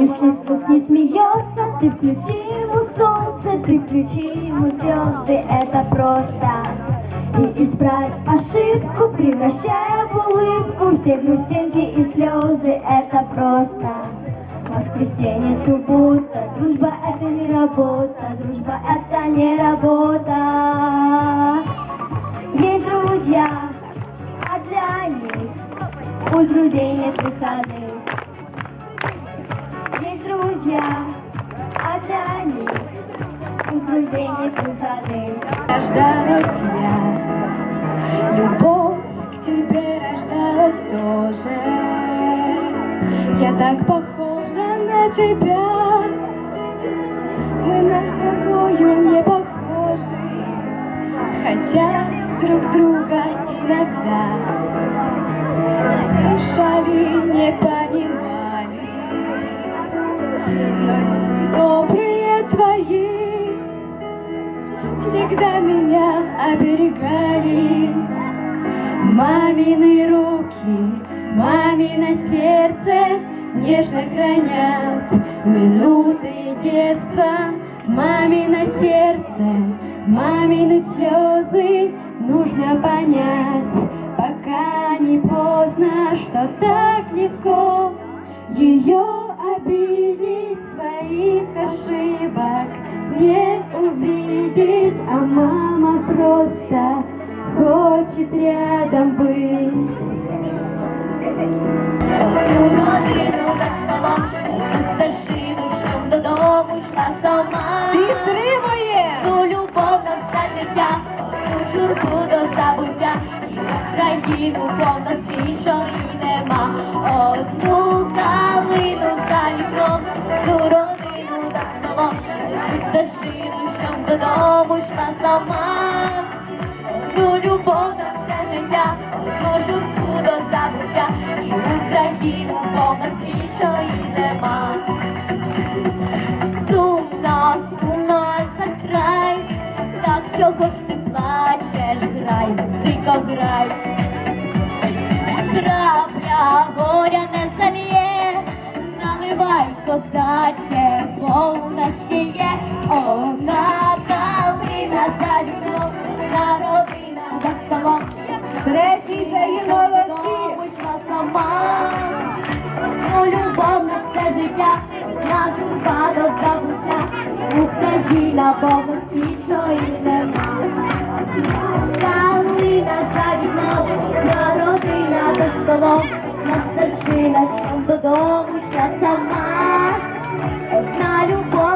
Если вдруг не смеется, ты включи ему солнце, ты включи ему звезды, это просто. И исправь ошибку, превращая в улыбку все грустинки и слезы, это просто. Воскресенье, суббота, дружба это не работа, дружба это не работа. Есть друзья, а для них у друзей нет выходных. А для них. Рождалась я, любовь к тебе рождалась тоже. Я так похожа на тебя, мы нас с тобою не похожи, хотя друг друга иногда мешали, не понимали. Твои всегда меня оберегали. Мамины руки, мамино сердце нежно хранят минуты детства. Мамино сердце, мамины слезы нужно понять, пока не поздно, что так легко ее обидеть своих ошибок не увидеть, а мама просто хочет рядом быть. Родину за столом, стежину, щоб додому йшла сама. Підтримує! Ту любов на все життя, ту журбу до забуття, і Україну повноці, Щоб додому йшла сама. Ту любов на все життя, ту журбу до забуття, і Україну повноці, що і нема. Сумно, сумно за край, так чого ж ти плачеш, грай, музико, грай. Крапля горя не зальє, наливай козаче, бо у нас ще є нема, бо ми іншої нема. За вікном, родина за столом, на сердинах додому йшла сама, одна любов.